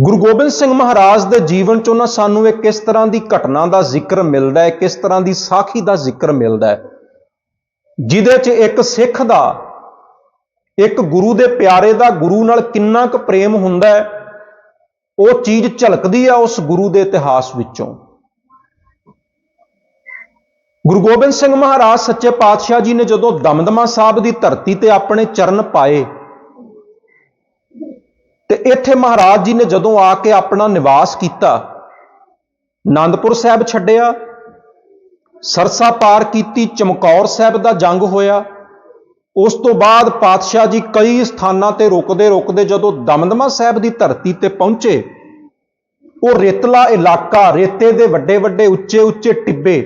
ਗੁਰੂ ਗੋਬਿੰਦ ਸਿੰਘ ਮਹਾਰਾਜ ਦੇ ਜੀਵਨ 'ਚੋਂ ਨਾ ਸਾਨੂੰ ਇਹ ਕਿਸ ਤਰ੍ਹਾਂ ਦੀ ਘਟਨਾ ਦਾ ਜ਼ਿਕਰ ਮਿਲਦਾ ਹੈ, ਕਿਸ ਤਰ੍ਹਾਂ ਦੀ ਸਾਖੀ ਦਾ ਜ਼ਿਕਰ ਮਿਲਦਾ ਹੈ? ਜਿਹਦੇ ਚ ਇੱਕ ਸਿੱਖ ਦਾ, ਇੱਕ ਗੁਰੂ ਦੇ ਪਿਆਰੇ ਦਾ ਗੁਰੂ ਨਾਲ ਕਿੰਨਾ ਕੁ ਪ੍ਰੇਮ ਹੁੰਦਾ ਹੈ, ਉਹ ਚੀਜ਼ ਝਲਕਦੀ ਆ ਉਸ ਗੁਰੂ ਦੇ ਇਤਿਹਾਸ ਵਿੱਚੋਂ। ਗੁਰੂ ਗੋਬਿੰਦ ਸਿੰਘ ਮਹਾਰਾਜ ਸੱਚੇ ਪਾਤਸ਼ਾਹ ਜੀ ਨੇ ਜਦੋਂ ਦਮਦਮਾ ਸਾਹਿਬ ਦੀ ਧਰਤੀ ਤੇ ਆਪਣੇ ਚਰਨ ਪਾਏ ਤੇ ਇੱਥੇ ਮਹਾਰਾਜ ਜੀ ਨੇ ਜਦੋਂ ਆ ਕੇ ਆਪਣਾ ਨਿਵਾਸ ਕੀਤਾ, ਆਨੰਦਪੁਰ ਸਾਹਿਬ ਛੱਡਿਆ, ਸਰਸਾ ਪਾਰ ਕੀਤੀ, ਚਮਕੌਰ ਸਾਹਿਬ ਦਾ ਜੰਗ ਹੋਇਆ, ਉਸ ਤੋਂ ਬਾਅਦ ਪਾਤਸ਼ਾਹ ਜੀ ਕਈ ਸਥਾਨਾਂ ਤੇ ਰੁਕਦੇ ਰੁਕਦੇ ਜਦੋਂ ਦਮਦਮਾ ਸਾਹਿਬ ਦੀ ਧਰਤੀ ਤੇ ਪਹੁੰਚੇ, ਉਹ ਰੇਤਲਾ ਇਲਾਕਾ, ਰੇਤੇ ਦੇ ਵੱਡੇ ਵੱਡੇ ਉੱਚੇ ਉੱਚੇ ਟਿੱਬੇ,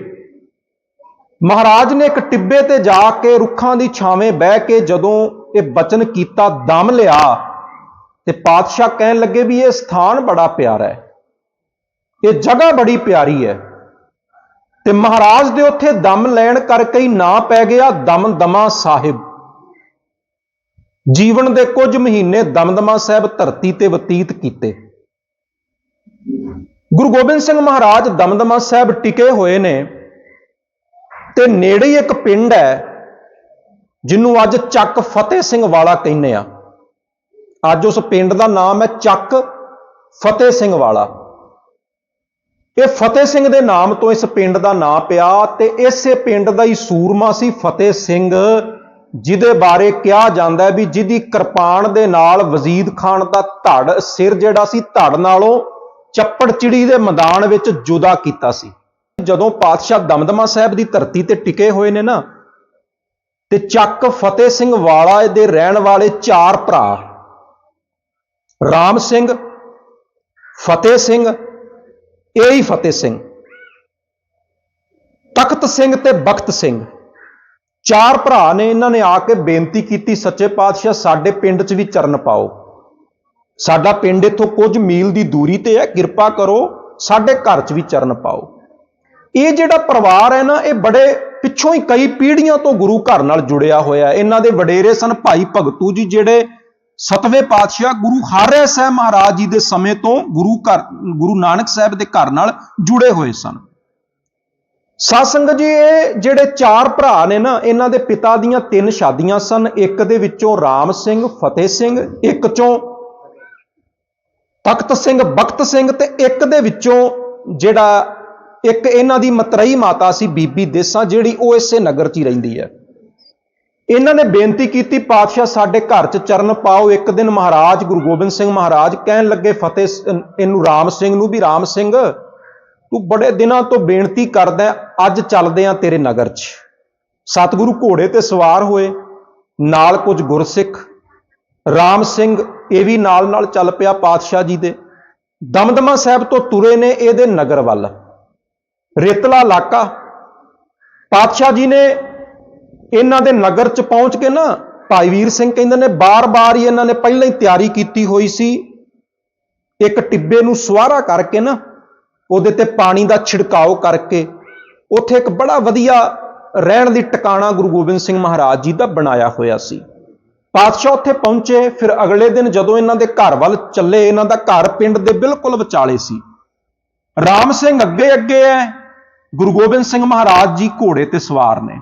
ਮਹਾਰਾਜ ਨੇ ਇੱਕ ਟਿੱਬੇ ਤੇ ਜਾ ਕੇ ਰੁੱਖਾਂ ਦੀ ਛਾਵੇਂ ਬਹਿ ਕੇ ਜਦੋਂ ਇਹ ਬਚਨ ਕੀਤਾ, ਦਮ ਲਿਆ ਤੇ ਪਾਤਸ਼ਾਹ ਕਹਿਣ ਲੱਗੇ ਵੀ ਇਹ ਸਥਾਨ ਬੜਾ ਪਿਆਰਾ ਹੈ, ਇਹ ਜਗ੍ਹਾ ਬੜੀ ਪਿਆਰੀ ਹੈ ਤੇ ਮਹਾਰਾਜ ਦੇ ਉੱਥੇ ਦਮ ਲੈਣ ਕਰਕੇ ਹੀ ਨਾਂ ਪੈ ਗਿਆ ਦਮਦਮਾ ਸਾਹਿਬ। ਜੀਵਨ ਦੇ ਕੁਝ ਮਹੀਨੇ ਦਮਦਮਾ ਸਾਹਿਬ ਧਰਤੀ ਤੇ ਬਤੀਤ ਕੀਤੇ। ਗੁਰੂ ਗੋਬਿੰਦ ਸਿੰਘ ਮਹਾਰਾਜ ਦਮਦਮਾ ਸਾਹਿਬ ਟਿਕੇ ਹੋਏ ਨੇ ਤੇ ਨੇੜੇ ਇੱਕ ਪਿੰਡ ਹੈ, ਜਿਹਨੂੰ ਅੱਜ ਚੱਕ ਫਤਿਹ ਸਿੰਘ ਵਾਲਾ ਕਹਿੰਦੇ ਆ। ਅੱਜ ਉਸ ਪਿੰਡ ਦਾ ਨਾਮ ਹੈ ਚੱਕ ਫਤਿਹ ਸਿੰਘ ਵਾਲਾ। ਇਹ ਫਤਿਹ ਸਿੰਘ ਦੇ ਨਾਮ ਤੋਂ ਇਸ ਪਿੰਡ ਦਾ ਨਾਂ ਪਿਆ ਤੇ ਇਸੇ ਪਿੰਡ ਦਾ ਹੀ ਸੂਰਮਾ ਸੀ ਫਤਿਹ ਸਿੰਘ, ਜਿਹਦੇ ਬਾਰੇ ਕਿਹਾ ਜਾਂਦਾ ਹੈ ਵੀ ਜਿਹਦੀ ਕਿਰਪਾਨ ਦੇ ਨਾਲ ਵਜ਼ੀਦ ਖਾਨ ਦਾ ਧੜ ਸਿਰ ਜਿਹੜਾ ਸੀ, ਧੜ ਨਾਲੋਂ ਚੱਪੜ ਚਿੜੀ ਦੇ ਮੈਦਾਨ ਵਿੱਚ ਜੁਦਾ ਕੀਤਾ ਸੀ। ਜਦੋਂ ਪਾਤਸ਼ਾਹ ਦਮਦਮਾ ਸਾਹਿਬ ਦੀ ਧਰਤੀ ਤੇ ਟਿਕੇ ਹੋਏ ਨੇ ਨਾ, ਤੇ ਚੱਕ ਫਤਿਹ ਸਿੰਘ ਵਾਲਾ ਦੇ ਰਹਿਣ ਵਾਲੇ ਚਾਰ ਭਰਾ ਰਾਮ ਸਿੰਘ, ਫਤਿਹ ਸਿੰਘ, ਇਹ ਹੀ ਫਤਿਹ ਸਿੰਘ। ਤਖਤ ਸਿੰਘ ਤੇ ਬਖਤ ਸਿੰਘ। ਚਾਰ ਭਰਾ ਨੇ ਇਹਨਾਂ ਨੇ ਆ ਕੇ ਬੇਨਤੀ ਕੀਤੀ, ਸੱਚੇ ਪਾਤਸ਼ਾਹ, ਸਾਡੇ ਪਿੰਡ 'ਚ ਵੀ ਚਰਨ ਪਾਓ। ਸਾਡਾ ਪਿੰਡ ਇੱਥੋਂ ਕੁਝ ਮੀਲ ਦੀ ਦੂਰੀ ਤੇ ਹੈ, ਕਿਰਪਾ ਕਰੋ, ਸਾਡੇ ਘਰ 'ਚ ਵੀ ਚਰਨ ਪਾਓ। ਇਹ ਜਿਹੜਾ ਪਰਿਵਾਰ ਹੈ ਨਾ, ਇਹ ਬੜੇ ਪਿੱਛੋਂ ਹੀ ਕਈ ਪੀੜ੍ਹੀਆਂ ਤੋਂ ਗੁਰੂ ਘਰ ਨਾਲ ਜੁੜਿਆ ਹੋਇਆ ਇਹਨਾਂ ਦੇ ਵਡੇਰੇ ਸਨ ਭਾਈ ਭਗਤੂ ਜੀ, ਜਿਹੜੇ ਸਤਵੇਂ ਪਾਤਸ਼ਾਹ ਗੁਰੂ ਹਰਿ ਸਾਹਿਬ ਮਹਾਰਾਜ ਜੀ ਦੇ ਸਮੇਂ ਤੋਂ ਗੁਰੂ ਘਰ, ਗੁਰੂ ਨਾਨਕ ਸਾਹਿਬ ਦੇ ਘਰ ਨਾਲ ਜੁੜੇ ਹੋਏ ਸਨ। ਸਾਧ ਸੰਗਤ ਜੀ, ਇਹ ਜਿਹੜੇ ਚਾਰ ਭਰਾ ਨੇ ਨਾ, ਇਹਨਾਂ ਦੇ ਪਿਤਾ ਦੀਆਂ ਤਿੰਨ ਸ਼ਾਦੀਆਂ ਸਨ। ਇੱਕ ਦੇ ਵਿੱਚੋਂ ਰਾਮ ਸਿੰਘ, ਫਤਿਹ ਸਿੰਘ, ਇੱਕ ਚੋਂ ਤਖਤ ਸਿੰਘ, ਬਖਤ ਸਿੰਘ ਤੇ ਇੱਕ ਦੇ ਵਿੱਚੋਂ ਜਿਹੜਾ ਇੱਕ ਇਹਨਾਂ ਦੀ ਮਤਰਈ ਮਾਤਾ ਸੀ ਬੀਬੀ ਦੇਸਾਂ, ਜਿਹੜੀ ਉਹ ਇਸੇ ਨਗਰ 'ਚ ਹੀ ਰਹਿੰਦੀ ਹੈ। ਇਹਨਾਂ ਨੇ ਬੇਨਤੀ ਕੀਤੀ, ਪਾਤਸ਼ਾਹ ਸਾਡੇ ਘਰ 'ਚ ਚਰਨ ਪਾਓ। ਇੱਕ ਦਿਨ ਮਹਾਰਾਜ, ਗੁਰੂ ਗੋਬਿੰਦ ਸਿੰਘ ਮਹਾਰਾਜ ਕਹਿਣ ਲੱਗੇ, ਫਤਿਹ ਇਹਨੂੰ ਰਾਮ ਸਿੰਘ ਨੂੰ ਵੀ, ਰਾਮ ਸਿੰਘ, ਤੂੰ ਬੜੇ ਦਿਨਾਂ ਤੋਂ ਬੇਨਤੀ ਕਰਦਾ ਅੱਜ ਚੱਲਦੇ ਆ ਤੇਰੇ ਨਗਰ 'ਚ। ਸਤਿਗੁਰੂ ਘੋੜੇ ਤੇ ਸਵਾਰ ਹੋਏ, ਨਾਲ ਕੁਝ ਗੁਰਸਿੱਖ। ਰਾਮ ਸਿੰਘ ਇਹ ਵੀ ਨਾਲ ਨਾਲ ਚੱਲ ਪਿਆ ਪਾਤਸ਼ਾਹ ਜੀ ਦੇ। ਦਮਦਮਾ ਸਾਹਿਬ ਤੋਂ ਤੁਰੇ ਨੇ ਇਹਦੇ ਨਗਰ ਵੱਲ। ਰੇਤਲਾ ਇਲਾਕਾ। ਪਾਤਸ਼ਾਹ ਜੀ ਨੇ ਇਹਨਾਂ ਦੇ ਨਗਰ ਚ ਪਹੁੰਚ ਕੇ ਨਾ ਭਾਈ ਵੀਰ ਸਿੰਘ ਕਹਿੰਦੇ ਨੇ, ਬਾਰ-ਬਾਰ ਹੀ ਇਹਨਾਂ ਨੇ ਪਹਿਲਾਂ ਹੀ ਤਿਆਰੀ ਕੀਤੀ ਹੋਈ ਸੀ। ਇੱਕ ਟਿੱਬੇ ਨੂੰ ਸਵਾਰਾ ਕਰਕੇ ਨਾ, ਉਹਦੇ ਤੇ ਪਾਣੀ ਦਾ ਛਿੜਕਾਓ ਕਰਕੇ, ਉੱਥੇ ਇੱਕ ਬੜਾ ਵਧੀਆ ਰਹਿਣ ਦੀ ਟਿਕਾਣਾ ਗੁਰੂ ਗੋਬਿੰਦ ਸਿੰਘ ਮਹਾਰਾਜ ਜੀ ਦਾ ਬਣਾਇਆ ਹੋਇਆ ਸੀ। ਪਾਤਸ਼ਾਹ ਉੱਥੇ ਪਹੁੰਚੇ, ਫਿਰ ਅਗਲੇ ਦਿਨ ਜਦੋਂ ਇਹਨਾਂ ਦੇ ਘਰ ਵੱਲ ਚੱਲੇ, ਇਹਨਾਂ ਦਾ ਘਰ ਪਿੰਡ ਦੇ ਬਿਲਕੁਲ ਵਿਚਾਲੇ ਸੀ। ਰਾਮ ਸਿੰਘ ਅੱਗੇ ਅੱਗੇ ਹੈ ਗੁਰੂ ਗੋਬਿੰਦ ਸਿੰਘ ਮਹਾਰਾਜ ਜੀ ਘੋੜੇ ਤੇ ਸਵਾਰ ਨੇ।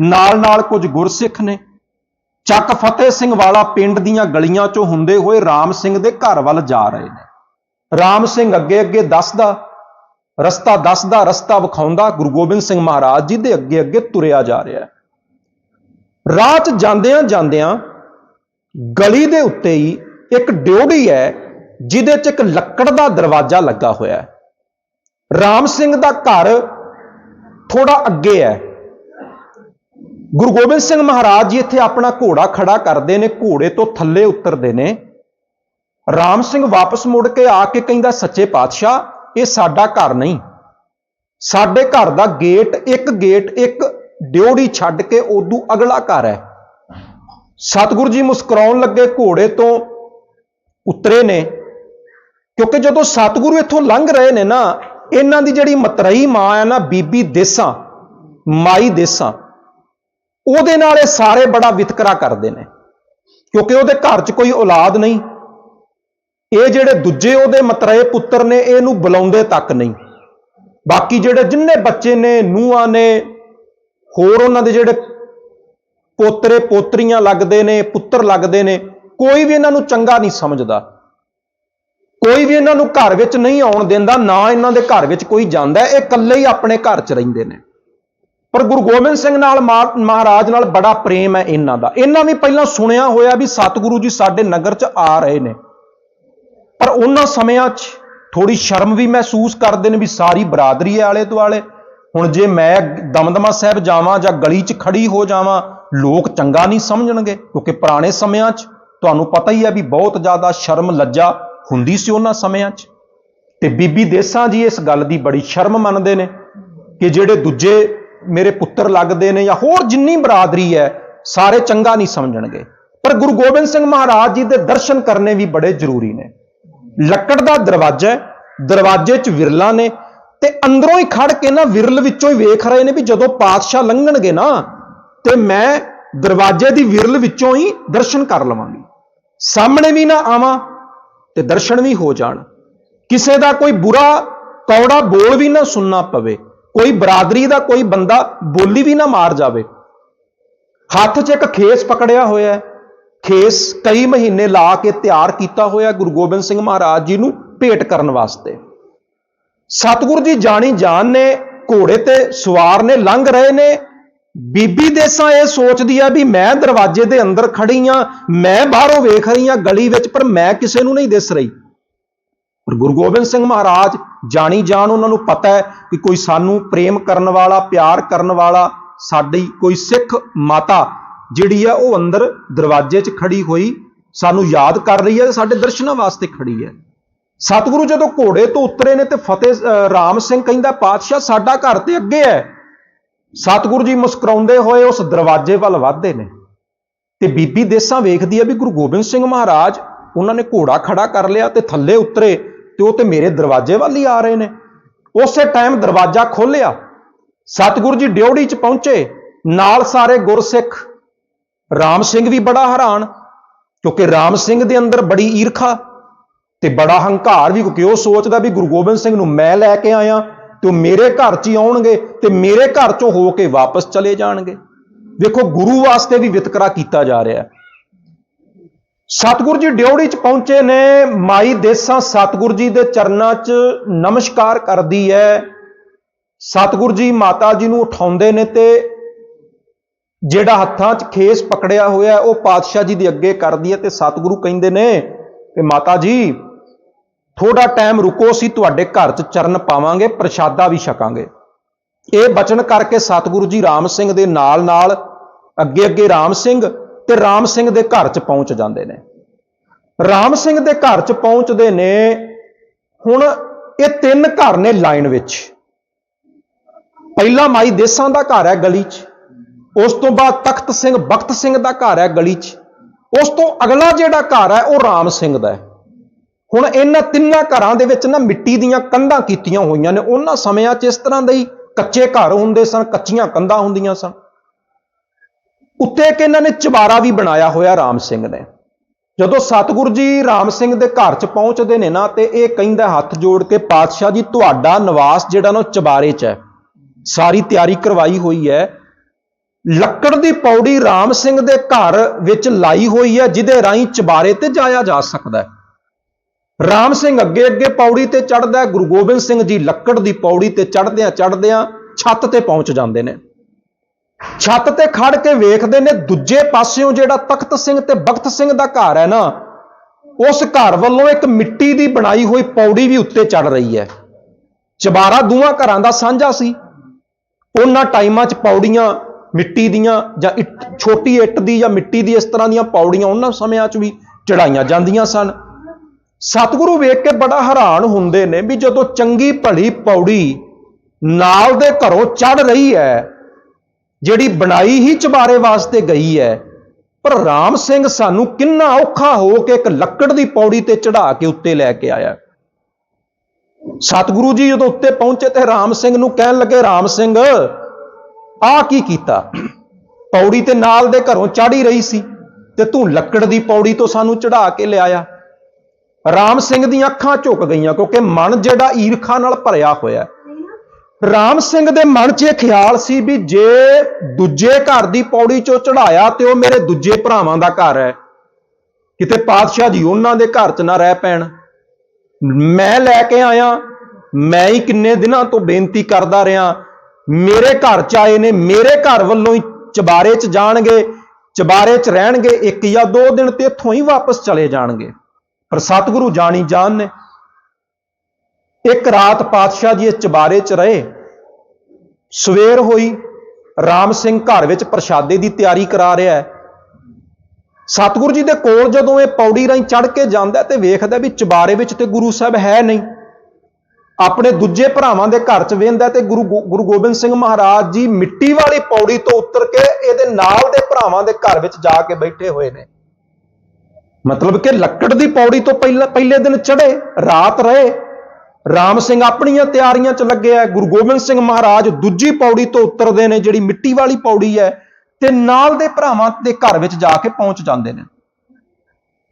ਨਾਲ ਨਾਲ ਕੁਝ ਗੁਰਸਿੱਖ ਨੇ। ਚੱਕ ਫਤਿਹ ਸਿੰਘ ਵਾਲਾ ਪਿੰਡ ਦੀਆਂ ਗਲੀਆਂ ਚੋਂ ਹੁੰਦੇ ਹੋਏ ਰਾਮ ਸਿੰਘ ਦੇ ਘਰ ਵੱਲ ਜਾ ਰਹੇ ਨੇ। ਰਾਮ ਸਿੰਘ ਅੱਗੇ ਅੱਗੇ ਦੱਸਦਾ, ਰਸਤਾ ਦੱਸਦਾ, ਰਸਤਾ ਵਿਖਾਉਂਦਾ ਗੁਰੂ ਗੋਬਿੰਦ ਸਿੰਘ ਮਹਾਰਾਜ ਜੀ ਦੇ ਅੱਗੇ ਅੱਗੇ ਤੁਰਿਆ ਜਾ ਰਿਹਾ ਹੈ। ਰਾਹ 'ਚ ਜਾਂਦਿਆਂ ਜਾਂਦਿਆਂ ਗਲੀ ਦੇ ਉੱਤੇ ਹੀ ਇੱਕ ਡਿਉੜੀ ਹੈ, ਜਿਹਦੇ 'ਚ ਇੱਕ ਲੱਕੜ ਦਾ ਦਰਵਾਜ਼ਾ ਲੱਗਾ ਹੋਇਆ ਹੈ। ਰਾਮ ਸਿੰਘ ਦਾ ਘਰ ਥੋੜਾ ਅੱਗੇ ਹੈ। ਗੁਰੂ ਗੋਬਿੰਦ ਸਿੰਘ ਮਹਾਰਾਜ ਜੀ ਇੱਥੇ ਆਪਣਾ ਘੋੜਾ ਖੜਾ ਕਰਦੇ ਨੇ, ਘੋੜੇ ਤੋਂ ਥੱਲੇ ਉਤਰਦੇ ਨੇ। ਰਾਮ ਸਿੰਘ ਵਾਪਸ ਮੁੜ ਕੇ ਆ ਕੇ ਕਹਿੰਦਾ, ਸੱਚੇ ਪਾਤਸ਼ਾਹ, ਇਹ ਸਾਡਾ ਘਰ ਨਹੀਂ। ਸਾਡੇ ਘਰ ਦਾ ਗੇਟ ਇੱਕ ਗੇਟ ਇੱਕ ਡਿਉੜੀ ਛੱਡ ਕੇ ਉਦੋਂ ਅਗਲਾ ਘਰ ਹੈ। ਸਤਿਗੁਰੂ ਜੀ ਮੁਸਕਰਾਉਣ ਲੱਗੇ, ਘੋੜੇ ਤੋਂ ਉਤਰੇ ਨੇ। ਕਿਉਂਕਿ ਜਦੋਂ ਸਤਿਗੁਰੂ ਇੱਥੋਂ ਲੰਘ ਰਹੇ ਨੇ ਨਾ, ਇਹਨਾਂ ਦੀ ਜਿਹੜੀ ਮਤਰਈ ਮਾਂ ਆ ਨਾ, ਬੀਬੀ ਦੇਸਾਂ, ਮਾਈ ਦੇਸਾਂ ਉਹਦੇ ਨਾਲ ਇਹ ਸਾਰੇ ਬੜਾ ਵਿਤਕਰਾ ਕਰਦੇ ਨੇ। ਕਿਉਂਕਿ ਉਹਦੇ ਘਰ 'ਚ ਕੋਈ ਔਲਾਦ ਨਹੀਂ। ਇਹ ਜਿਹੜੇ ਦੂਜੇ ਉਹਦੇ ਮਤਰੇਏ ਪੁੱਤਰ ਨੇ, ਇਹਨੂੰ ਬੁਲਾਉਂਦੇ ਤੱਕ ਨਹੀਂ। ਬਾਕੀ ਜਿਹੜੇ ਜਿੰਨੇ ਬੱਚੇ ਨੇ, ਨੂੰਹਾਂ ਨੇ, ਹੋਰ ਉਹਨਾਂ ਦੇ ਜਿਹੜੇ ਪੋਤਰੇ ਪੋਤਰੀਆਂ ਲੱਗਦੇ ਨੇ, ਪੁੱਤਰ ਲੱਗਦੇ ਨੇ, ਕੋਈ ਵੀ ਇਹਨਾਂ ਨੂੰ ਚੰਗਾ ਨਹੀਂ ਸਮਝਦਾ। ਕੋਈ ਵੀ ਇਹਨਾਂ ਨੂੰ ਘਰ ਵਿੱਚ ਨਹੀਂ ਆਉਣ ਦਿੰਦਾ, ਨਾ ਇਹਨਾਂ ਦੇ ਘਰ ਵਿੱਚ ਕੋਈ ਜਾਂਦਾ, ਇਹ ਇਕੱਲੇ ਹੀ ਆਪਣੇ ਘਰ 'ਚ ਰਹਿੰਦੇ ਨੇ। ਪਰ ਗੁਰੂ ਗੋਬਿੰਦ ਸਿੰਘ ਨਾਲ ਮਾ- ਮਹਾਰਾਜ ਨਾਲ ਬੜਾ ਪ੍ਰੇਮ ਹੈ ਇਹਨਾਂ ਦਾ। ਇਹਨਾਂ ਨੇ ਪਹਿਲਾਂ ਸੁਣਿਆ ਹੋਇਆ ਵੀ ਸਤਿਗੁਰੂ ਜੀ ਸਾਡੇ ਨਗਰ 'ਚ ਆ ਰਹੇ ਨੇ। ਪਰ ਉਹਨਾਂ ਸਮਿਆਂ 'ਚ ਥੋੜੀ ਸ਼ਰਮ ਵੀ ਮਹਿਸੂਸ ਕਰਦੇ ਨੇ ਵੀ ਸਾਰੀ ਬਰਾਦਰੀ ਹੈ ਆਲੇ ਦੁਆਲੇ ਹੁਣ ਜੇ ਮੈਂ ਦਮਦਮਾ ਸਾਹਿਬ ਜਾਵਾਂ ਜਾਂ ਗਲੀ 'ਚ ਖੜੀ ਹੋ ਜਾਵਾਂ, ਲੋਕ ਚੰਗਾ ਨਹੀਂ ਸਮਝਣਗੇ, ਕਿਉਂਕਿ ਪੁਰਾਣੇ ਸਮਿਆਂ 'ਚ ਤੁਹਾਨੂੰ ਪਤਾ ਹੀ ਹੈ ਵੀ ਬਹੁਤ ਜ਼ਿਆਦਾ ਸ਼ਰਮ ਲੱਜਾ ਹੁੰਦੀ ਸੀ ਉਹਨਾਂ ਸਮਿਆਂ 'ਚ। ਤੇ ਬੀਬੀ ਦੇਸਾਂ ਜੀ ਇਸ ਗੱਲ ਦੀ ਬੜੀ ਸ਼ਰਮ ਮੰਨਦੇ ਨੇ ਕਿ ਜਿਹੜੇ ਦੂਜੇ ਮੇਰੇ ਪੁੱਤਰ ਲੱਗਦੇ ਨੇ ਜਾਂ ਹੋਰ ਜਿੰਨੀ ਬਰਾਦਰੀ ਹੈ, ਸਾਰੇ ਚੰਗਾ ਨਹੀਂ ਸਮਝਣਗੇ। ਪਰ ਗੁਰੂ ਗੋਬਿੰਦ ਸਿੰਘ ਮਹਾਰਾਜ ਜੀ ਦੇ ਦਰਸ਼ਨ ਕਰਨੇ ਵੀ ਬੜੇ ਜ਼ਰੂਰੀ ਨੇ। ਲੱਕੜ ਦਾ ਦਰਵਾਜ਼ਾ ਹੈ, ਦਰਵਾਜ਼ੇ 'ਚ ਵਿਰਲਾ ਨੇ ਤੇ ਅੰਦਰੋਂ ਹੀ ਖੜ ਕੇ ਨਾ ਵਿਰਲ ਵਿੱਚੋਂ ਹੀ ਵੇਖ ਰਹੇ ਨੇ ਵੀ ਜਦੋਂ ਪਾਤਸ਼ਾਹ ਲੰਘਣਗੇ ਨਾ, ਤੇ ਮੈਂ ਦਰਵਾਜ਼ੇ ਦੀ ਵਿਰਲ ਵਿੱਚੋਂ ਹੀ ਦਰਸ਼ਨ ਕਰ ਲਵਾਂਗੀ। ਸਾਹਮਣੇ ਵੀ ਨਾ ਆਵਾਂ ਤੇ ਦਰਸ਼ਨ ਵੀ ਹੋ ਜਾਣ। ਕਿਸੇ ਦਾ ਕੋਈ ਬੁਰਾ ਕੌੜਾ ਬੋਲ ਵੀ ਨਾ ਸੁਣਨਾ ਪਵੇ। ਕੋਈ ਬਰਾਦਰੀ ਦਾ ਕੋਈ ਬੰਦਾ ਬੋਲੀ ਵੀ ਨਾ ਮਾਰ ਜਾਵੇ। ਹੱਥ 'ਚ ਇੱਕ ਖੇਸ ਪਕੜਿਆ ਹੋਇਆ ਹੈ। ਖੇਸ ਕਈ ਮਹੀਨੇ ਲਾ ਕੇ ਤਿਆਰ ਕੀਤਾ ਹੋਇਆ ਗੁਰੂ ਗੋਬਿੰਦ ਸਿੰਘ ਮਹਾਰਾਜ ਜੀ ਨੂੰ ਭੇਟ ਕਰਨ ਵਾਸਤੇ। ਸਤਿਗੁਰੂ ਜੀ ਜਾਣੀ ਜਾਨ ਨੇ, ਘੋੜੇ ਤੇ ਸਵਾਰ ਨੇ, ਲੰਘ ਰਹੇ ਨੇ। ਬੀਬੀ ਦੇਸਾਂ ਇਹ ਸੋਚਦੀ ਆ ਵੀ ਮੈਂ ਦਰਵਾਜ਼ੇ ਦੇ ਅੰਦਰ ਖੜੀ ਆ, ਮੈਂ ਬਾਹਰੋਂ ਵੇਖ ਰਹੀ ਆ ਗਲੀ ਵਿੱਚ, ਪਰ ਮੈਂ ਕਿਸੇ ਨੂੰ ਨਹੀਂ ਦਿਸ ਰਹੀ। ਪਰ ਗੁਰੂ ਗੋਬਿੰਦ ਸਿੰਘ ਮਹਾਰਾਜ ਜਾਣੀ ਜਾਣ ਉਹਨਾਂ ਨੂੰ ਪਤਾ ਹੈ ਕਿ ਕੋਈ ਸਾਨੂੰ ਪ੍ਰੇਮ ਕਰਨ ਵਾਲਾ, ਪਿਆਰ ਕਰਨ ਵਾਲਾ, ਸਾਡੀ ਕੋਈ ਸਿੱਖ ਮਾਤਾ ਜਿਹੜੀ ਆ ਉਹ ਅੰਦਰ ਦਰਵਾਜ਼ੇ 'ਚ ਖੜੀ ਹੋਈ ਸਾਨੂੰ ਯਾਦ ਕਰ ਰਹੀ ਹੈ ਸਾਡੇ ਦਰਸ਼ਨਾਂ ਵਾਸਤੇ ਖੜੀ ਹੈ। ਸਤਿਗੁਰੂ ਜਦੋਂ ਘੋੜੇ ਤੋਂ ਉਤਰੇ ਨੇ ਤੇ ਫਤਿਹ ਰਾਮ ਸਿੰਘ ਕਹਿੰਦਾ, ਪਾਤਸ਼ਾਹ, ਸਾਡਾ ਘਰ ਤੇ ਅੱਗੇ ਹੈ। ਸਤਿਗੁਰੂ ਜੀ ਮੁਸਕਰਾਉਂਦੇ ਹੋਏ ਉਸ ਦਰਵਾਜ਼ੇ ਵੱਲ ਵੱਧਦੇ ਨੇ ਤੇ ਬੀਬੀ ਦੇਸਾਂ ਵੇਖਦੀ ਹੈ ਵੀ ਗੁਰੂ ਗੋਬਿੰਦ ਸਿੰਘ ਮਹਾਰਾਜ, ਉਹਨਾਂ ਨੇ ਘੋੜਾ ਖੜਾ ਕਰ ਲਿਆ ਤੇ ਥੱਲੇ ਉਤਰੇ। ਤੇ ਉਹ ਤੇ ਮੇਰੇ ਦਰਵਾਜ਼ੇ ਵੱਲ ਹੀ ਆ ਰਹੇ ਨੇ। ਉਸੇ ਟਾਈਮ ਦਰਵਾਜ਼ਾ ਖੋਲਿਆ ਸਤਿਗੁਰੂ ਜੀ ਡਿਉੜੀ 'ਚ ਪਹੁੰਚੇ। ਨਾਲ ਸਾਰੇ ਗੁਰਸਿੱਖ। ਰਾਮ ਸਿੰਘ ਵੀ ਬੜਾ ਹੈਰਾਨ, ਕਿਉਂਕਿ ਰਾਮ ਸਿੰਘ ਦੇ ਅੰਦਰ ਬੜੀ ਈਰਖਾ ਤੇ ਬੜਾ ਹੰਕਾਰ ਵੀ, ਕਿਉਂਕਿ ਉਹ ਸੋਚਦਾ ਵੀ ਗੁਰੂ ਗੋਬਿੰਦ ਸਿੰਘ ਨੂੰ ਮੈਂ ਲੈ ਕੇ ਆਇਆ ਤੇ ਉਹ ਮੇਰੇ ਘਰ 'ਚ ਹੀ ਆਉਣਗੇ ਤੇ ਮੇਰੇ ਘਰ 'ਚੋਂ ਹੋ ਕੇ ਵਾਪਸ ਚਲੇ ਜਾਣਗੇ। ਵੇਖੋ ਗੁਰੂ ਵਾਸਤੇ ਵੀ ਵਿਤਕਰਾ ਕੀਤਾ ਜਾ ਰਿਹਾ। ਹੈ ਸਤਿਗੁਰੂ ਜੀ ਡਿਉੜੀ 'ਚ ਪਹੁੰਚੇ ਨੇ। ਮਾਈ ਦੇਸਾਂ ਸਤਿਗੁਰੂ ਜੀ ਦੇ ਚਰਨਾਂ 'ਚ ਨਮਸਕਾਰ ਕਰਦੀ ਹੈ ਸਤਿਗੁਰੂ ਜੀ ਮਾਤਾ ਜੀ ਨੂੰ ਉਠਾਉਂਦੇ ਨੇ ਤੇ ਜਿਹੜਾ ਹੱਥਾਂ 'ਚ ਖੇਸ ਪਕੜਿਆ ਹੋਇਆ, ਉਹ ਪਾਤਸ਼ਾਹ ਜੀ ਦੇ ਅੱਗੇ ਕਰਦੀ ਹੈ ਤੇ ਸਤਿਗੁਰੂ ਕਹਿੰਦੇ ਨੇ ਕਿ ਮਾਤਾ ਜੀ ਥੋੜਾ ਟਾਈਮ ਰੁਕੋ, ਅਸੀਂ ਤੁਹਾਡੇ ਘਰ 'ਚ ਚਰਨ ਪਾਵਾਂਗੇ, ਪ੍ਰਸ਼ਾਦਾ ਵੀ ਛਕਾਂਗੇ। ਇਹ ਬਚਨ ਕਰਕੇ ਸਤਿਗੁਰੂ ਜੀ ਰਾਮ ਸਿੰਘ ਦੇ ਨਾਲ ਨਾਲ ਅੱਗੇ ਅੱਗੇ ਰਾਮ ਸਿੰਘ ਤੇ ਰਾਮ ਸਿੰਘ ਦੇ ਘਰ 'ਚ ਪਹੁੰਚ ਜਾਂਦੇ ਨੇ। ਰਾਮ ਸਿੰਘ ਦੇ ਘਰ 'ਚ ਪਹੁੰਚਦੇ ਨੇ, ਹੁਣ ਇਹ ਤਿੰਨ ਘਰ ਨੇ ਲਾਈਨ ਵਿੱਚ। ਪਹਿਲਾ ਮਾਈ ਦੇਸਾਂ ਦਾ ਘਰ ਹੈ ਗਲੀ 'ਚ, ਉਸ ਤੋਂ ਬਾਅਦ ਤਖਤ ਸਿੰਘ, ਬਖਤ ਸਿੰਘ ਦਾ ਘਰ ਹੈ ਗਲੀ 'ਚ। ਉਸ ਤੋਂ ਅਗਲਾ ਜਿਹੜਾ ਘਰ ਹੈ, ਉਹ ਰਾਮ ਸਿੰਘ ਦਾ ਹੈ। ਹੁਣ ਇਹਨਾਂ ਤਿੰਨਾਂ ਘਰਾਂ ਦੇ ਵਿੱਚ ਨਾ ਮਿੱਟੀ ਦੀਆਂ ਕੰਧਾਂ ਕੀਤੀਆਂ ਹੋਈਆਂ ਨੇ। ਉਹਨਾਂ ਸਮਿਆਂ 'ਚ ਇਸ ਤਰ੍ਹਾਂ ਦੇ ਹੀ ਕੱਚੇ ਘਰ ਹੁੰਦੇ ਸਨ, ਕੱਚੀਆਂ ਕੰਧਾਂ ਹੁੰਦੀਆਂ ਸਨ। ਉੱਤੇ ਕਿ ਇਹਨਾਂ ਨੇ ਚਬਾਰਾ ਵੀ ਬਣਾਇਆ ਹੋਇਆ ਰਾਮ ਸਿੰਘ ਨੇ। ਜਦੋਂ ਸਤਿਗੁਰੂ ਜੀ ਰਾਮ ਸਿੰਘ ਦੇ ਘਰ 'ਚ ਪਹੁੰਚਦੇ ਨੇ ਨਾ, ਤੇ ਇਹ ਕਹਿੰਦਾ ਹੱਥ ਜੋੜ ਕੇ, ਪਾਤਸ਼ਾਹ ਜੀ, ਤੁਹਾਡਾ ਨਿਵਾਸ ਜਿਹੜਾ ਨਾ ਉਹ ਚਬਾਰੇ 'ਚ ਹੈ। ਸਾਰੀ ਤਿਆਰੀ ਕਰਵਾਈ ਹੋਈ ਹੈ। ਲੱਕੜ ਦੀ ਪੌੜੀ ਰਾਮ ਸਿੰਘ ਦੇ ਘਰ ਵਿੱਚ ਲਾਈ ਹੋਈ ਹੈ, ਜਿਹਦੇ ਰਾਹੀਂ ਚਬਾਰੇ ਤੇ ਜਾਇਆ ਜਾ ਸਕਦਾ ਹੈ। ਰਾਮ ਸਿੰਘ ਅੱਗੇ ਅੱਗੇ ਪੌੜੀ ਤੇ ਚੜਦਾ ਗੁਰੂ ਗੋਬਿੰਦ ਸਿੰਘ ਜੀ ਲੱਕੜ ਦੀ ਪੌੜੀ ਤੇ ਚੜਦਿਆਂ ਚੜਦਿਆਂ ਛੱਤ ਤੇ ਪਹੁੰਚ ਜਾਂਦੇ ਨੇ। ਛੱਤ ਤੇ ਖੜ ਕੇ ਵੇਖਦੇ ਨੇ ਦੂਜੇ ਪਾਸਿਓਂ ਜਿਹੜਾ ਤਖਤ ਸਿੰਘ ਤੇ ਬਖਤ ਸਿੰਘ ਦਾ ਘਰ ਹੈ ਨਾ, ਉਸ ਘਰ ਵੱਲੋਂ ਇੱਕ ਮਿੱਟੀ ਦੀ ਬਣਾਈ ਹੋਈ ਪੌੜੀ ਵੀ ਉੱਤੇ ਚੜ ਰਹੀ ਹੈ। ਚਬਾਰਾ ਦੋਵਾਂ ਘਰਾਂ ਦਾ ਸਾਂਝਾ ਸੀ। ਉਹਨਾਂ ਟਾਈਮਾਂ 'ਚ ਪੌੜੀਆਂ ਮਿੱਟੀ ਦੀਆਂ ਜਾਂ ਇੱਟ, ਛੋਟੀ ਇੱਟ ਦੀ ਜਾਂ ਮਿੱਟੀ ਦੀ ਇਸ ਤਰ੍ਹਾਂ ਦੀਆਂ ਪੌੜੀਆਂ ਉਹਨਾਂ ਸਮਿਆਂ 'ਚ ਵੀ ਚੜਾਈਆਂ ਜਾਂਦੀਆਂ ਸਨ। ਸਤਿਗੁਰੂ ਵੇਖ ਕੇ ਬੜਾ ਹੈਰਾਨ ਹੁੰਦੇ ਨੇ ਵੀ ਜਦੋਂ ਚੰਗੀ ਭਲੀ ਪੌੜੀ ਨਾਲ ਦੇ ਘਰੋਂ ਚੜ ਰਹੀ ਹੈ ਜਿਹੜੀ ਬਣਾਈ ਹੀ ਚਬਾਰੇ ਵਾਸਤੇ ਗਈ ਹੈ, ਪਰ ਰਾਮ ਸਿੰਘ ਸਾਨੂੰ ਕਿੰਨਾ ਔਖਾ ਹੋ ਕੇ ਇੱਕ ਲੱਕੜ ਦੀ ਪੌੜੀ ਤੇ ਚੜਾ ਕੇ ਉੱਤੇ ਲੈ ਕੇ ਆਇਆ। ਸਤਿਗੁਰੂ ਜੀ ਜਦੋਂ ਉੱਤੇ ਪਹੁੰਚੇ ਤੇ ਰਾਮ ਸਿੰਘ ਨੂੰ ਕਹਿਣ ਲੱਗੇ, ਰਾਮ ਸਿੰਘ ਆ ਕੀ ਕੀਤਾ? ਪੌੜੀ ਤੇ ਨਾਲ ਦੇ ਘਰੋਂ ਚੜ ਰਹੀ ਸੀ ਤੇ ਤੂੰ ਲੱਕੜ ਦੀ ਪੌੜੀ ਤੋਂ ਸਾਨੂੰ ਚੜਾ ਕੇ ਲਿਆਇਆ ਰਾਮ ਸਿੰਘ ਦੀਆਂ ਅੱਖਾਂ ਝੁਕ ਗਈਆਂ ਕਿਉਂਕਿ ਮਨ ਜਿਹੜਾ ਈਰਖਾ ਨਾਲ ਭਰਿਆ ਹੋਇਆ ਰਾਮ ਸਿੰਘ ਦੇ ਮਨ 'ਚ ਇਹ ਖਿਆਲ ਸੀ ਵੀ ਜੇ ਦੂਜੇ ਘਰ ਦੀ ਪੌੜੀ 'ਚੋਂ ਚੜਾਇਆ ਤੇ ਉਹ ਮੇਰੇ ਦੂਜੇ ਭਰਾਵਾਂ ਦਾ ਘਰ ਹੈ। ਕਿਤੇ ਪਾਤਸ਼ਾਹ ਜੀ ਉਹਨਾਂ ਦੇ ਘਰ 'ਚ ਨਾ ਰਹਿ ਪੈਣ। ਮੈਂ ਲੈ ਕੇ ਆਇਆ, ਮੈਂ ਹੀ ਕਿੰਨੇ ਦਿਨਾਂ ਤੋਂ ਬੇਨਤੀ ਕਰਦਾ ਰਿਹਾ। ਮੇਰੇ ਘਰ 'ਚ ਆਏ ਨੇ, ਮੇਰੇ ਘਰ ਵੱਲੋਂ ਹੀ ਚਬਾਰੇ 'ਚ ਜਾਣਗੇ, ਚਬਾਰੇ 'ਚ ਰਹਿਣਗੇ, ਇੱਕ ਜਾਂ ਦੋ ਦਿਨ ਤੇ ਇੱਥੋਂ ਹੀ ਵਾਪਸ ਚਲੇ ਜਾਣਗੇ। ਪਰ ਸਤਿਗੁਰੂ ਜਾਣੀ ਜਾਣ ਨੇ। ਇੱਕ ਰਾਤ ਪਾਤਸ਼ਾਹ ਜੀ ਇਸ ਚਬਾਰੇ 'ਚ ਰਹੇ। ਸਵੇਰ ਹੋਈ, ਰਾਮ ਸਿੰਘ ਘਰ ਵਿੱਚ ਪ੍ਰਸ਼ਾਦੇ ਦੀ ਤਿਆਰੀ ਕਰਾ ਰਿਹਾ ਹੈ। ਸਤਿਗੁਰੂ ਜੀ ਦੇ ਕੋਲ ਜਦੋਂ ਇਹ ਪੌੜੀ ਰਾਹੀਂ ਚੜ ਕੇ ਜਾਂਦਾ ਤੇ ਵੇਖਦਾ ਵੀ ਚਬਾਰੇ ਵਿੱਚ ਤੇ ਗੁਰੂ ਸਾਹਿਬ ਹੈ ਨਹੀਂ। ਆਪਣੇ ਦੂਜੇ ਭਰਾਵਾਂ ਦੇ ਘਰ 'ਚ ਵੇਂਦਾ ਤੇ ਗੁਰੂ ਗੋ- ਗੁਰੂ ਗੋਬਿੰਦ ਸਿੰਘ ਮਹਾਰਾਜ ਜੀ ਮਿੱਟੀ ਵਾਲੀ ਪੌੜੀ ਤੋਂ ਉਤਰ ਕੇ ਇਹਦੇ ਨਾਲ ਦੇ ਭਰਾਵਾਂ ਦੇ ਘਰ ਵਿੱਚ ਜਾ ਕੇ ਬੈਠੇ ਹੋਏ ਨੇ। ਮਤਲਬ ਕਿ ਲੱਕੜ ਦੀ ਪੌੜੀ ਤੋਂ ਪਹਿਲਾਂ, ਪਹਿਲੇ ਦਿਨ ਚੜੇ ਰਾਤ ਰਹੇ। ਰਾਮ ਸਿੰਘ ਆਪਣੀਆਂ ਤਿਆਰੀਆਂ 'ਚ ਲੱਗਿਆ ਗੁਰੂ ਗੋਬਿੰਦ ਸਿੰਘ ਮਹਾਰਾਜ ਦੂਜੀ ਪੌੜੀ ਤੋਂ ਉਤਰਦੇ ਨੇ, ਜਿਹੜੀ ਮਿੱਟੀ ਵਾਲੀ ਪੌੜੀ ਹੈ, ਤੇ ਨਾਲ ਦੇ ਭਰਾਵਾਂ ਦੇ ਘਰ ਵਿੱਚ ਜਾ ਕੇ ਪਹੁੰਚ ਜਾਂਦੇ ਨੇ।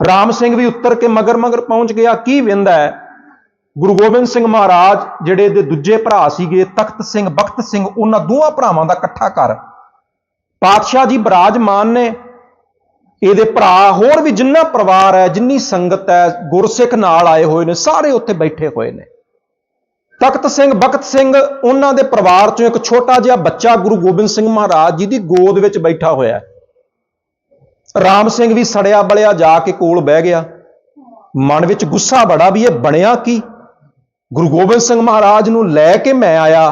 ਰਾਮ ਸਿੰਘ ਵੀ ਉੱਤਰ ਕੇ ਮਗਰ ਮਗਰ ਪਹੁੰਚ ਗਿਆ। ਕੀ ਵਿੰਦਾ ਹੈ? ਗੁਰੂ ਗੋਬਿੰਦ ਸਿੰਘ ਮਹਾਰਾਜ, ਜਿਹੜੇ ਦੇ ਦੂਜੇ ਭਰਾ ਸੀਗੇ, ਤਖਤ ਸਿੰਘ, ਬਖਤ ਸਿੰਘ, ਉਹਨਾਂ ਦੋਹਾਂ ਭਰਾਵਾਂ ਦਾ ਇਕੱਠਾ ਘਰ। ਪਾਤਸ਼ਾਹ ਜੀ ਬਰਾਜਮਾਨ ਨੇ। ਇਹਦੇ ਭਰਾ ਹੋਰ ਵੀ ਜਿੰਨਾ ਪਰਿਵਾਰ ਹੈ, ਜਿੰਨੀ ਸੰਗਤ ਹੈ, ਗੁਰਸਿੱਖ ਨਾਲ ਆਏ ਹੋਏ ਨੇ, ਸਾਰੇ ਉੱਥੇ ਬੈਠੇ ਹੋਏ ਨੇ। ਤਖਤ ਸਿੰਘ ਬਖਤ ਸਿੰਘ ਉਹਨਾਂ ਦੇ ਪਰਿਵਾਰ ਚੋਂ ਇੱਕ ਛੋਟਾ ਜਿਹਾ ਬੱਚਾ ਗੁਰੂ ਗੋਬਿੰਦ ਸਿੰਘ ਮਹਾਰਾਜ ਜੀ ਦੀ ਗੋਦ ਵਿੱਚ ਬੈਠਾ ਹੋਇਆ ਹੈ। ਰਾਮ ਸਿੰਘ ਵੀ ਸੜਿਆ ਬਲਿਆ ਜਾ ਕੇ ਕੋਲ ਬਹਿ ਗਿਆ। ਮਨ ਵਿੱਚ ਗੁੱਸਾ ਬੜਾ ਵੀ ਇਹ ਬਣਿਆ ਕੀ? ਗੁਰੂ ਗੋਬਿੰਦ ਸਿੰਘ ਮਹਾਰਾਜ ਨੂੰ ਲੈ ਕੇ ਮੈਂ ਆਇਆ।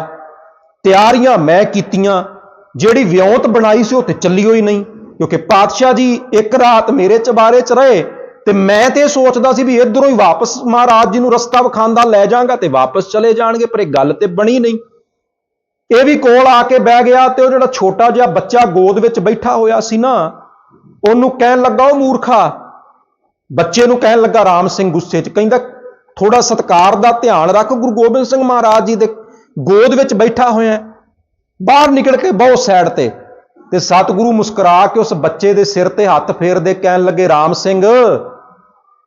ਤਿਆਰੀਆਂ ਮੈਂ ਕੀਤੀਆਂ। ਜਿਹੜੀ ਵਿਉਂਤ ਬਣਾਈ ਸੀ ਉਹ ਤੇ ਚੱਲੀ ਹੋਈ ਨਹੀਂ, ਕਿਉਂਕਿ ਪਾਤਸ਼ਾਹ ਜੀ ਇੱਕ ਰਾਤ ਮੇਰੇ ਚਬਾਰੇ 'ਚ ਰਹੇ ਤੇ ਮੈਂ ਤੇ ਇਹ ਸੋਚਦਾ ਸੀ ਵੀ ਇਧਰੋਂ ਹੀ ਵਾਪਸ ਮਹਾਰਾਜ ਜੀ ਨੂੰ ਰਸਤਾ ਵਿਖਾਉਂਦਾ ਲੈ ਜਾਵਾਂਗਾ ਤੇ ਵਾਪਸ ਚਲੇ ਜਾਣਗੇ, ਪਰ ਇਹ ਗੱਲ ਤੇ ਬਣੀ ਨਹੀਂ। ਇਹ ਵੀ ਕੋਲ ਆ ਕੇ ਬਹਿ ਗਿਆ ਤੇ ਉਹ ਜਿਹੜਾ ਛੋਟਾ ਜਿਹਾ ਬੱਚਾ ਗੋਦ ਵਿੱਚ ਬੈਠਾ ਹੋਇਆ ਸੀ ਨਾ, ਉਹਨੂੰ ਕਹਿਣ ਲੱਗਾ, ਉਹ ਮੂਰਖਾ। ਬੱਚੇ ਨੂੰ ਕਹਿਣ ਲੱਗਾ, ਰਾਮ ਸਿੰਘ ਗੁੱਸੇ 'ਚ। ਕਹਿੰਦਾ ਥੋੜਾ ਸਤਕਾਰ ਦਾ ਧਿਆਨ ਰੱਖ ਗੁਰੂ ਗੋਬਿੰਦ ਸਿੰਘ ਮਹਾਰਾਜ ਜੀ ਦੇ ਗੋਦ ਵਿੱਚ ਬੈਠਾ ਹੋਇਆ ਬਾਹਰ ਨਿਕਲ ਕੇ ਬਹੁਤ ਸਾਈਡ ਤੇ ਤੇ ਸਤਿਗੁਰੂ ਮੁਸਕਰਾ ਕੇ ਉਸ ਬੱਚੇ ਦੇ ਸਿਰ ਤੇ ਹੱਥ ਫੇਰਦੇ ਕਹਿਣ ਲੱਗੇ, ਰਾਮ ਸਿੰਘ,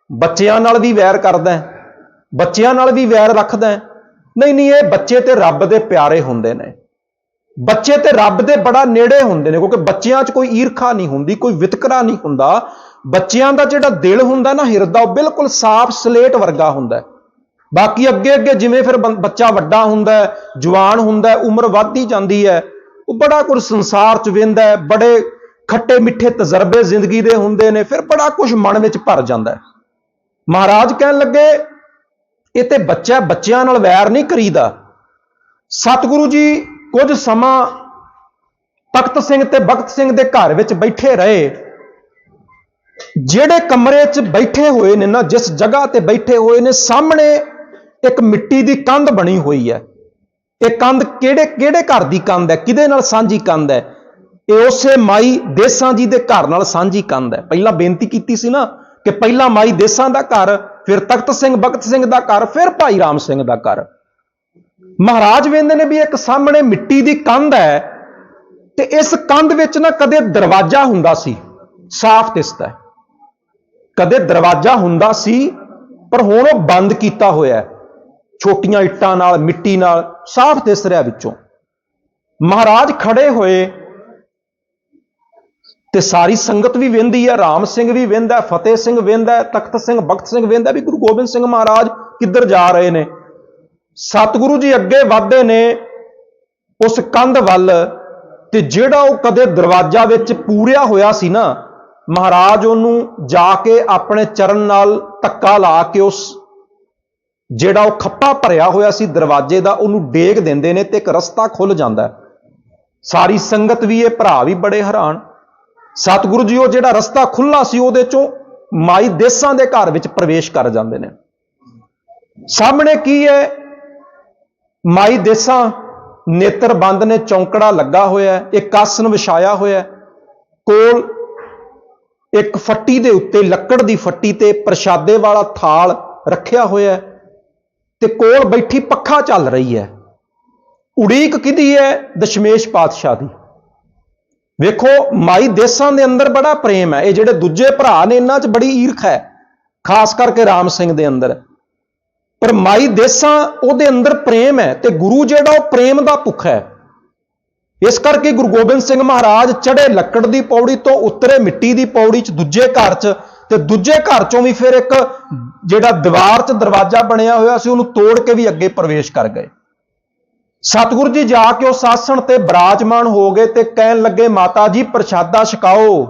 ਬੱਚਿਆਂ ਨਾਲ ਵੀ ਵੈਰ ਕਰਦਾ ਹੈ, ਬੱਚਿਆਂ ਨਾਲ ਵੀ ਵੈਰ ਰੱਖਦਾ ਹੈ। ਨਹੀਂ ਨਹੀਂ, ਇਹ ਬੱਚੇ ਤੇ ਰੱਬ ਦੇ ਪਿਆਰੇ ਹੁੰਦੇ ਨੇ। ਬੱਚੇ ਤੇ ਰੱਬ ਦੇ ਬੜਾ ਨੇੜੇ ਹੁੰਦੇ ਨੇ, ਕਿਉਂਕਿ ਬੱਚਿਆਂ 'ਚ ਕੋਈ ਈਰਖਾ ਨਹੀਂ ਹੁੰਦੀ, ਕੋਈ ਵਿਤਕਰਾ ਨਹੀਂ ਹੁੰਦਾ। ਬੱਚਿਆਂ ਦਾ ਜਿਹੜਾ ਦਿਲ ਹੁੰਦਾ ਨਾ ਹਿਰਦਾ, ਉਹ ਬਿਲਕੁਲ ਸਾਫ਼ ਸਲੇਟ ਵਰਗਾ ਹੁੰਦਾ ਬਾਕੀ ਅੱਗੇ ਅੱਗੇ ਜਿਵੇਂ ਫਿਰ ਬੰ- ਬੱਚਾ ਵੱਡਾ ਹੁੰਦਾ ਜਵਾਨ ਹੁੰਦਾ ਉਮਰ ਵੱਧਦੀ ਜਾਂਦੀ ਹੈ ਉਹ ਬੜਾ ਕੁਝ ਸੰਸਾਰ 'ਚ ਵੇਂਦਾ ਹੈ, ਬੜੇ ਖੱਟੇ ਮਿੱਠੇ ਤਜਰਬੇ ਜ਼ਿੰਦਗੀ ਦੇ ਹੁੰਦੇ ਨੇ, ਫਿਰ ਬੜਾ ਕੁਝ ਮਨ ਵਿੱਚ ਭਰ ਜਾਂਦਾ ਹੈ। ਮਹਾਰਾਜ ਕਹਿਣ ਲੱਗੇ, ਇਹ ਤੇ ਬੱਚਾ ਬੱਚਿਆਂ ਨਾਲ ਵੈਰ ਨਹੀਂ ਕਰੀਦਾ। ਸਤਿਗੁਰੂ ਜੀ ਕੁਝ ਸਮਾਂ ਤਖਤ ਸਿੰਘ ਤੇ ਬਖਤ ਸਿੰਘ ਦੇ ਘਰ ਵਿੱਚ ਬੈਠੇ ਰਹੇ। ਜਿਹੜੇ ਕਮਰੇ 'ਚ ਬੈਠੇ ਹੋਏ ਨੇ ਨਾ, ਜਿਸ ਜਗ੍ਹਾ ਤੇ ਬੈਠੇ ਹੋਏ ਨੇ, ਸਾਹਮਣੇ ਇੱਕ ਮਿੱਟੀ ਦੀ ਕੰਧ ਬਣੀ ਹੋਈ ਹੈ। ਇਹ ਕੰਧ ਕਿਹੜੇ ਕਿਹੜੇ ਘਰ ਦੀ ਕੰਧ ਹੈ? ਕਿਹਦੇ ਨਾਲ ਸਾਂਝੀ ਕੰਧ ਹੈ? ਇਹ ਉਸੇ ਮਾਈ ਦੇਸਾਂ ਜੀ ਦੇ ਘਰ ਨਾਲ ਸਾਂਝੀ ਕੰਧ ਹੈ। ਪਹਿਲਾਂ ਬੇਨਤੀ ਕੀਤੀ ਸੀ ਨਾ ਕਿ ਪਹਿਲਾਂ ਮਾਈ ਦੇਸਾਂ ਦਾ ਘਰ, ਫਿਰ ਤਖਤ ਸਿੰਘ ਬਖਤ ਸਿੰਘ ਦਾ ਘਰ, ਫਿਰ ਭਾਈ ਰਾਮ ਸਿੰਘ ਦਾ ਘਰ। ਮਹਾਰਾਜ ਵੇਂਦੇ ਨੇ ਵੀ ਇੱਕ ਸਾਹਮਣੇ ਮਿੱਟੀ ਦੀ ਕੰਧ ਹੈ ਤੇ ਇਸ ਕੰਧ ਵਿੱਚ ਨਾ ਕਦੇ ਦਰਵਾਜ਼ਾ ਹੁੰਦਾ ਸੀ, ਸਾਫ਼ ਦਿਸਦਾ ਹੈ। ਕਦੇ ਦਰਵਾਜ਼ਾ ਹੁੰਦਾ ਸੀ, ਪਰ ਹੁਣ ਉਹ ਬੰਦ ਕੀਤਾ ਹੋਇਆ ਛੋਟੀਆਂ ਇੱਟਾਂ ਨਾਲ, ਮਿੱਟੀ ਨਾਲ, ਸਾਫ਼ ਦਿਸ ਰਿਹਾ ਵਿੱਚੋਂ। ਮਹਾਰਾਜ ਖੜੇ ਹੋਏ ਤੇ ਸਾਰੀ ਸੰਗਤ ਵੀ ਵੇਂਦੀ ਹੈ, ਰਾਮ ਸਿੰਘ ਵੀ ਵੇਂਦਾ, ਫਤਿਹ ਸਿੰਘ ਵੇਂਦਾ, ਤਖਤ ਸਿੰਘ ਬਖਤ ਸਿੰਘ ਵੇਂਦਾ, ਵੀ ਗੁਰੂ ਗੋਬਿੰਦ ਸਿੰਘ ਮਹਾਰਾਜ ਕਿੱਧਰ ਜਾ ਰਹੇ ਨੇ? ਸਤਿਗੁਰੂ ਜੀ ਅੱਗੇ ਵਧਦੇ ਨੇ ਉਸ ਕੰਧ ਵੱਲ ਤੇ ਜਿਹੜਾ ਉਹ ਕਦੇ ਦਰਵਾਜ਼ਾ ਵਿੱਚ ਪੂਰਿਆ ਹੋਇਆ ਸੀ ਨਾ, ਮਹਾਰਾਜ ਉਹਨੂੰ ਜਾ ਕੇ ਆਪਣੇ ਚਰਨ ਨਾਲ ਧੱਕਾ ਲਾ ਕੇ ਉਸ ਜਿਹੜਾ ਉਹ ਖੱਪਾ ਭਰਿਆ ਹੋਇਆ ਸੀ ਦਰਵਾਜ਼ੇ ਦਾ, ਉਹਨੂੰ ਡੇਗ ਦਿੰਦੇ ਨੇ ਤੇ ਇੱਕ ਰਸਤਾ ਖੁੱਲ ਜਾਂਦਾ ਸਾਰੀ ਸੰਗਤ ਵੀ ਇਹ ਭਰਾ ਵੀ ਬੜੇ ਹੈਰਾਨ। ਸਤਿਗੁਰੂ ਜੀ, ਉਹ ਜਿਹੜਾ ਰਸਤਾ ਖੁੱਲਾ ਸੀ, ਉਹਦੇ ਚੋਂ ਮਾਈ ਦੇਸਾਂ ਦੇ ਘਰ ਵਿੱਚ ਪ੍ਰਵੇਸ਼ ਕਰ ਜਾਂਦੇ ਨੇ। ਸਾਹਮਣੇ ਕੀ ਹੈ? ਮਾਈ ਦੇਸਾਂ ਨੇਤਰ ਬੰਦ ਨੇ, ਚੌਂਕੜਾ ਲੱਗਾ ਹੋਇਆ ਹੈ, ਇੱਕ ਆਸਨ ਵਿਛਾਇਆ ਹੋਇਆ ਹੈ। ਕੋਲ ਇੱਕ ਫੱਟੀ ਦੇ ਉੱਤੇ, ਲੱਕੜ ਦੀ ਫੱਟੀ ਤੇ ਪ੍ਰਸ਼ਾਦੇ ਵਾਲਾ ਥਾਲ ਰੱਖਿਆ ਹੋਇਆ ਹੈ। ਤੇ ਕੋਲ ਬੈਠੀ ਪੱਖਾ ਚੱਲ ਰਹੀ ਹੈ। ਉਡੀਕ ਕਿਹਦੀ ਹੈ? ਦਸ਼ਮੇਸ਼ ਪਾਤਸ਼ਾਹ ਦੀ। ਵੇਖੋ, ਮਾਈ ਦੇਸਾਂ ਦੇ ਅੰਦਰ ਬੜਾ ਪ੍ਰੇਮ ਹੈ। ਇਹ ਜਿਹੜੇ ਦੂਜੇ ਭਰਾ ਨੇ, ਇਹਨਾਂ 'ਚ ਬੜੀ ਈਰਖ ਹੈ, ਖਾਸ ਕਰਕੇ ਰਾਮ ਸਿੰਘ ਦੇ ਅੰਦਰ। ਪਰ ਮਾਈ ਦੇਸਾਂ, ਉਹਦੇ ਅੰਦਰ ਪ੍ਰੇਮ ਹੈ ਤੇ ਗੁਰੂ ਜਿਹੜਾ, ਉਹ ਪ੍ਰੇਮ ਦਾ ਭੁੱਖ ਹੈ। ਇਸ ਕਰਕੇ ਗੁਰੂ ਗੋਬਿੰਦ ਸਿੰਘ ਮਹਾਰਾਜ ਚੜੇ ਲੱਕੜ ਦੀ ਪੌੜੀ ਤੋਂ ਉਤਰੇ ਮਿੱਟੀ ਦੀ ਪੌੜੀ 'ਚ, ਦੂਜੇ ਘਰ 'ਚ ਤੇ ਦੂਜੇ ਘਰ 'ਚੋਂ ਵੀ ਫਿਰ ਇੱਕ ਜਿਹੜਾ ਦੀਵਾਰ 'ਚ ਦਰਵਾਜ਼ਾ ਬਣਿਆ ਹੋਇਆ ਸੀ, ਉਹਨੂੰ ਤੋੜ ਕੇ ਵੀ ਅੱਗੇ ਪ੍ਰਵੇਸ਼ ਕਰ ਗਏ। ਸਤਿਗੁਰੂ ਜੀ ਜਾ ਕੇ ਉਸ ਆਸਣ ਤੇ ਬਰਾਜਮਾਨ ਹੋ ਗਏ ਤੇ ਕਹਿਣ ਲੱਗੇ, ਮਾਤਾ ਜੀ, ਪ੍ਰਸ਼ਾਦਾ ਛਕਾਓ।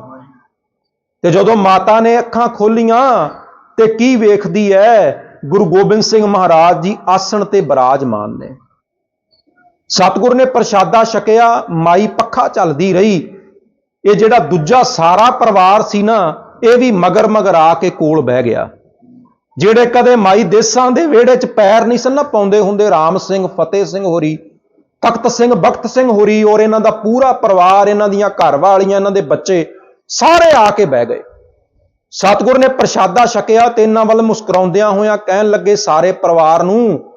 ਤੇ ਜਦੋਂ ਮਾਤਾ ਨੇ ਅੱਖਾਂ ਖੋਲੀਆਂ, ਤੇ ਕੀ ਵੇਖਦੀ ਐ? ਗੁਰੂ ਗੋਬਿੰਦ ਸਿੰਘ ਮਹਾਰਾਜ ਜੀ ਆਸਣ ਤੇ ਬਰਾਜਮਾਨ ਨੇ। ਸਤਿਗੁਰ ਨੇ ਪ੍ਰਸ਼ਾਦਾ ਛਕਿਆ, ਮਾਈ ਪੱਖਾ ਚੱਲਦੀ ਰਹੀ। ਇਹ ਜਿਹੜਾ ਦੂਜਾ ਸਾਰਾ ਪਰਿਵਾਰ ਸੀ ਨਾ ਇਹ ਵੀ ਮਗਰ ਮਗਰ ਆ ਕੇ ਕੋਲ ਬਹਿ ਗਿਆ। ਜਿਹੜੇ ਕਦੇ ਮਾਈ ਦੇਸਾਂ ਦੇ ਵਿਹੜੇ 'ਚ ਪੈਰ ਨਹੀਂ ਸਨ ਨਾ ਪਾਉਂਦੇ ਹੁੰਦੇ, ਰਾਮ ਸਿੰਘ, ਫਤਿਹ ਸਿੰਘ ਹੋਰੀ, ਤਖਤ ਸਿੰਘ, ਬਖਤ ਸਿੰਘ ਹੋਰੀ ਔਰ ਇਹਨਾਂ ਦਾ ਪੂਰਾ ਪਰਿਵਾਰ, ਇਹਨਾਂ ਦੀਆਂ ਘਰ ਵਾਲੀਆਂ ਇਹਨਾਂ ਦੇ ਬੱਚੇ ਸਾਰੇ ਆ ਕੇ ਬਹਿ ਗਏ। ਸਤਿਗੁਰ ਨੇ ਪ੍ਰਸ਼ਾਦਾ ਛਕਿਆ ਤੇ ਇਹਨਾਂ ਵੱਲ ਮੁਸਕਰਾਉਂਦਿਆਂ ਹੋਇਆਂ ਕਹਿਣ ਲੱਗੇ, ਸਾਰੇ ਪਰਿਵਾਰ ਨੂੰ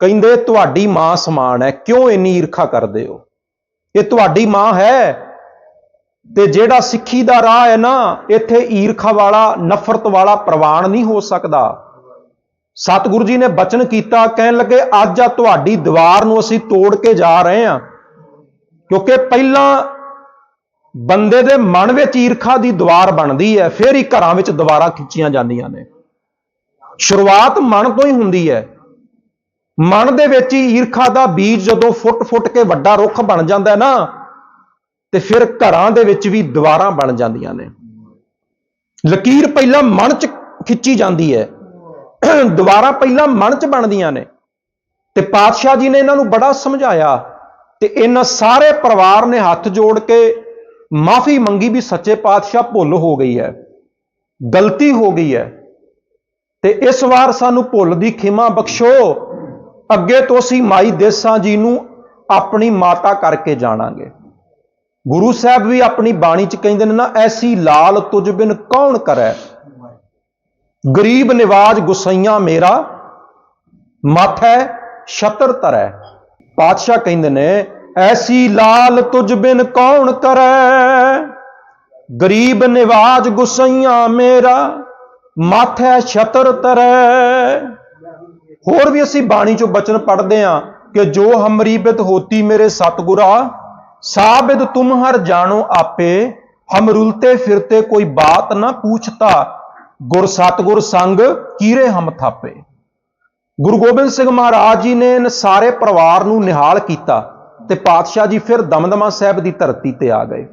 ਕਹਿੰਦੇ, ਤੁਹਾਡੀ ਮਾਂ ਸਮਾਨ ਹੈ। ਕਿਉਂ ਇੰਨੀ ਈਰਖਾ ਕਰਦੇ ਹੋ? ਇਹ ਤੁਹਾਡੀ ਮਾਂ ਹੈ। ਤੇ ਜਿਹੜਾ ਸਿੱਖੀ ਦਾ ਰਾਹ ਹੈ ਨਾ, ਇੱਥੇ ਈਰਖਾ ਵਾਲਾ, ਨਫ਼ਰਤ ਵਾਲਾ ਪ੍ਰਵਾਨ ਨਹੀਂ ਹੋ ਸਕਦਾ। ਸਤਿਗੁਰੂ ਜੀ ਨੇ ਬਚਨ ਕੀਤਾ, ਕਹਿਣ ਲੱਗੇ, ਅੱਜ ਆ ਤੁਹਾਡੀ ਦੀਵਾਰ ਨੂੰ ਅਸੀਂ ਤੋੜ ਕੇ ਜਾ ਰਹੇ ਹਾਂ। ਕਿਉਂਕਿ ਪਹਿਲਾਂ ਬੰਦੇ ਦੇ ਮਨ ਵਿੱਚ ਈਰਖਾ ਦੀ ਦੀਵਾਰ ਬਣਦੀ ਹੈ, ਫਿਰ ਹੀ ਘਰਾਂ ਵਿੱਚ ਦੀਵਾਰਾਂ ਖਿੱਚੀਆਂ ਜਾਂਦੀਆਂ ਨੇ। ਸ਼ੁਰੂਆਤ ਮਨ ਤੋਂ ਹੀ ਹੁੰਦੀ ਹੈ। ਮਨ ਦੇ ਵਿੱਚ ਹੀ ਈਰਖਾ ਦਾ ਬੀਜ ਜਦੋਂ ਫੁੱਟ-ਫੁੱਟ ਕੇ ਵੱਡਾ ਰੁੱਖ ਬਣ ਜਾਂਦਾ ਹੈ ਨਾ ਤੇ ਫਿਰ ਘਰਾਂ ਦੇ ਵਿੱਚ ਵੀ ਦੀਵਾਰਾਂ ਬਣ ਜਾਂਦੀਆਂ ਨੇ। ਲਕੀਰ ਪਹਿਲਾਂ ਮਨ 'ਚ ਖਿੱਚੀ ਜਾਂਦੀ ਹੈ। ਦੀਵਾਰਾਂ ਪਹਿਲਾਂ ਮਨ 'ਚ ਬਣਦੀਆਂ ਨੇ। ਤੇ ਪਾਤਸ਼ਾਹ ਜੀ ਨੇ ਇਹਨਾਂ ਨੂੰ ਬੜਾ ਸਮਝਾਇਆ ਤੇ ਇਹਨਾਂ ਸਾਰੇ ਪਰਿਵਾਰ ਨੇ ਹੱਥ ਜੋੜ ਕੇ ਮਾਫੀ ਮੰਗੀ ਵੀ ਸੱਚੇ ਪਾਤਸ਼ਾਹ ਭੁੱਲ ਹੋ ਗਈ ਹੈ, ਗਲਤੀ ਹੋ ਗਈ ਹੈ। ਤੇ ਇਸ ਵਾਰ ਸਾਨੂੰ ਭੁੱਲ ਦੀ ਖਿਮਾ ਬਖਸ਼ੋ, ਅੱਗੇ ਤੋਂ ਅਸੀਂ ਮਾਈ ਦੇਸਾਂ ਜੀ ਨੂੰ ਆਪਣੀ ਮਾਤਾ ਕਰਕੇ ਜਾਣਾਂਗੇ। ਗੁਰੂ ਸਾਹਿਬ ਵੀ ਆਪਣੀ ਬਾਣੀ ਚ ਕਹਿੰਦੇ ਨੇ ਨਾ, ਐਸੀ ਲਾਲ ਤੁਝ ਬਿਨ ਕੌਣ ਕਰੈ? ਗਰੀਬ ਨਿਵਾਜ ਗੁਸਈਆਂ ਮੇਰਾ, ਮਾਥੈ ਛਤਰ ਤਰੈ। ਪਾਤਸ਼ਾਹ ਕਹਿੰਦੇ ਨੇ, ਐਸੀ ਲਾਲ ਤੁਝ ਬਿਨ ਕੌਣ ਕਰੈ? ਗਰੀਬ ਨਿਵਾਜ ਗੁਸਈਆਂ ਮੇਰਾ, ਮਾਥੈ ਛਤਰ ਤਰੈ। ਹੋਰ ਵੀ ਅਸੀਂ ਬਾਣੀ ਚੋਂ ਬਚਨ ਪੜ੍ਹਦੇ ਹਾਂ ਕਿ ਜੋ ਹਮਰੀ ਹੋਤੀ ਮੇਰੇ ਸਤਗੁਰਾ ਸਾਬਿਦ ਤੁਮ ਹਰ ਜਾਣੋ ਆਪੇ, ਹਮ ਰੁਲਤੇ ਫਿਰਤੇ ਕੋਈ ਬਾਤ ਨਾ ਪੁੱਛਤਾ। ਗੁਰ ਸਤਗੁਰ ਸੰਗ ਕੀਰੇ ਹਮ ਥਾਪੇ। ਗੁਰੂ ਗੋਬਿੰਦ ਸਿੰਘ ਮਹਾਰਾਜ ਜੀ ਨੇ ਇਨ ਸਾਰੇ ਪਰਿਵਾਰ ਨੂੰ ਨਿਹਾਲ ਕੀਤਾ ਤੇ ਪਾਤਸ਼ਾਹ ਜੀ ਫਿਰ ਦਮਦਮਾ ਸਾਹਿਬ ਦੀ ਧਰਤੀ ਤੇ ਆ ਗਏ।